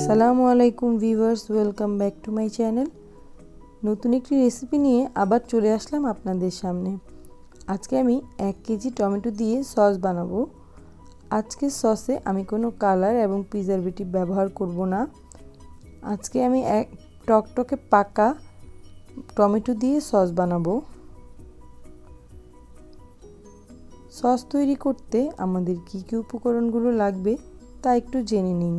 আসসালামু আলাইকুম viewers, welcome back to my channel. নতুন একটি রেসিপি নিয়ে আবার চলে আসলাম আপনাদের সামনে। আজকে আমি এক কেজি টমেটো দিয়ে সস বানাবো। আজকে সসে আমি কোনো কালার এবং প্রিজারভেটিভ ব্যবহার করব না। আজকে আমি এক টকটকে পাকা টমেটো দিয়ে সস বানাবো। সস তৈরি করতে আমাদের কী কী উপকরণগুলো লাগবে তা একটু জেনে নিন।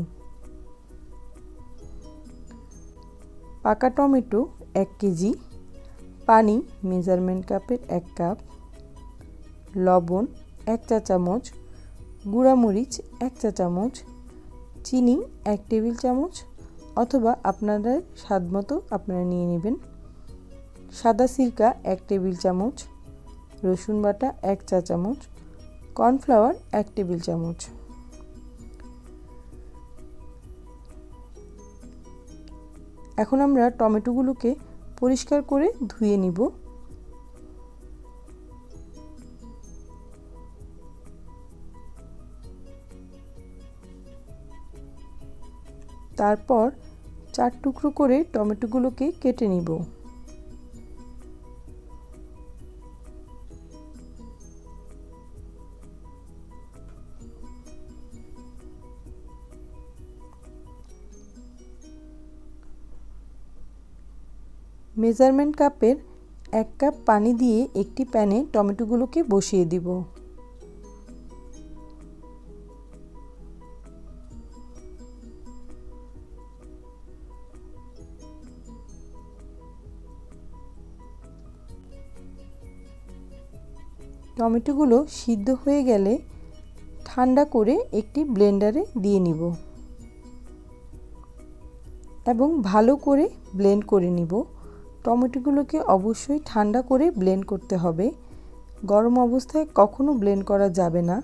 পাকা টমেটো এক কেজি, পানি মেজারমেন্ট কাপের এক কাপ, লবণ এক চা চামচ, গুঁড়ামরিচ এক চা চামচ, চিনি এক টেবিল চামচ অথবা আপনাদের স্বাদ মতো আপনারা নিয়ে নেবেন। সাদা সিরকা এক টেবিল চামচ, রসুন বাটা এক চা চামচ, কর্নফ্লাওয়ার এক টেবিল চামচ। এখন আমরা টমেটোগুলোকে পরিষ্কার করে ধুয়ে নিব। তারপর চার টুকরো করে টমেটোগুলোকে কেটে নিব। মেজারমেন্ট কাপের এক কাপ পানি দিয়ে একটি প্যানে টমেটোগুলোকে বসিয়ে দিব। টমেটোগুলো সিদ্ধ হয়ে গেলে ঠান্ডা করে একটি ব্লেন্ডারে দিয়ে নিব এবং ভালো করে ব্লেন্ড করে নিব। টমেটোগুলোকে অবশ্যই ঠান্ডা করে ব্লেন্ড করতে হবে। গরম অবস্থায় কখনো ব্লেন্ড করা যাবে না।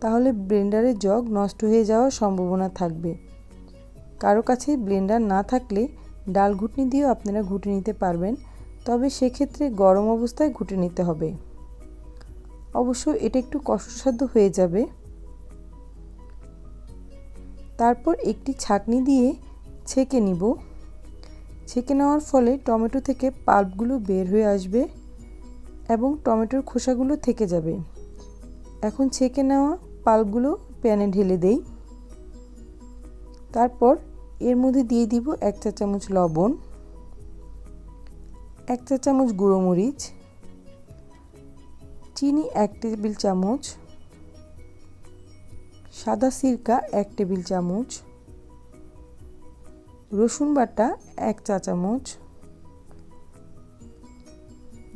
তাহলে ব্লেন্ডারের জগ নষ্ট হয়ে যাওয়ার সম্ভাবনা থাকবে। কারও কাছে ব্লেন্ডার না থাকলে ডাল ঘুটনি দিয়েও আপনারা ঘুটে নিতে পারবেন। তবে সেক্ষেত্রে গরম অবস্থায় ঘুটে নিতে হবে। অবশ্য এটা একটু কষ্টসাধ্য হয়ে যাবে। তারপর একটি ছাকনি দিয়ে ছেঁকে নিব। ছেঁকে নেওয়ার ফলে টমেটো থেকে পাল্পগুলো বের হয়ে আসবে এবং টমেটোর খোসাগুলো থেকে যাবে। এখন ছেঁকে নেওয়া পাল্পগুলো প্যানে ঢেলে দেই। তারপর এর মধ্যে দিয়ে দিব এক চা চামচ লবণ, এক চা চামচ গুঁড়ো মরিচ, চিনি এক টেবিল চামচ, সাদা সিরকা এক টেবিল চামচ রসুন বাটা এক চা চামচ।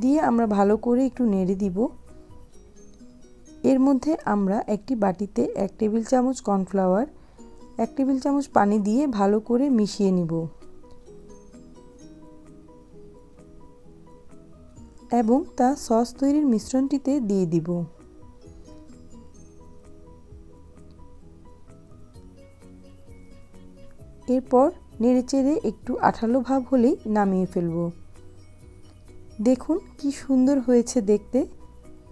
দিয়ে আমরা ভালো করে একটু নেড়ে দিব। এর মধ্যে আমরা একটি বাটিতে এক টেবিল চামচ কর্নফ্লাওয়ার, এক টেবিল চামচ পানি দিয়ে ভালো করে মিশিয়ে নিব। এবং তা সস তৈরির মিশ্রণটিতে দিয়ে দিব। এরপর নেড়েচেড়ে একটু আঠালো ভাব হলেই নামিয়ে ফেলব। দেখুন কি সুন্দর হয়েছে দেখতে।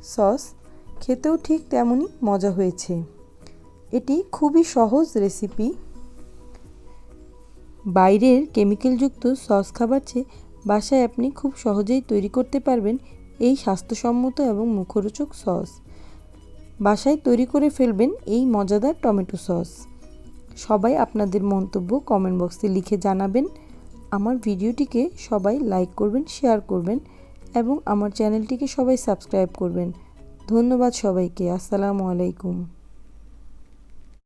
সস খেতেও ঠিক তেমনই মজা হয়েছে। এটি খুবই সহজ রেসিপি। বাইরের কেমিক্যালযুক্ত সস খাবার চেয়ে বাসায় আপনি খুব সহজেই তৈরি করতে পারবেন এই স্বাস্থ্যসম্মত এবং মুখরোচক সস। বাসায় তৈরি করে ফেলবেন এই মজাদার টমেটো সস। সবাই আপনাদের মন্তব্য কমেন্ট বক্সে লিখে জানাবেন। আমার ভিডিওটিকে সবাই লাইক করবেন শেয়ার করবেন এবং আমার চ্যানেলটিকে সবাই সাবস্ক্রাইব করবেন। ধন্যবাদ সবাইকে। আসসালামু আলাইকুম।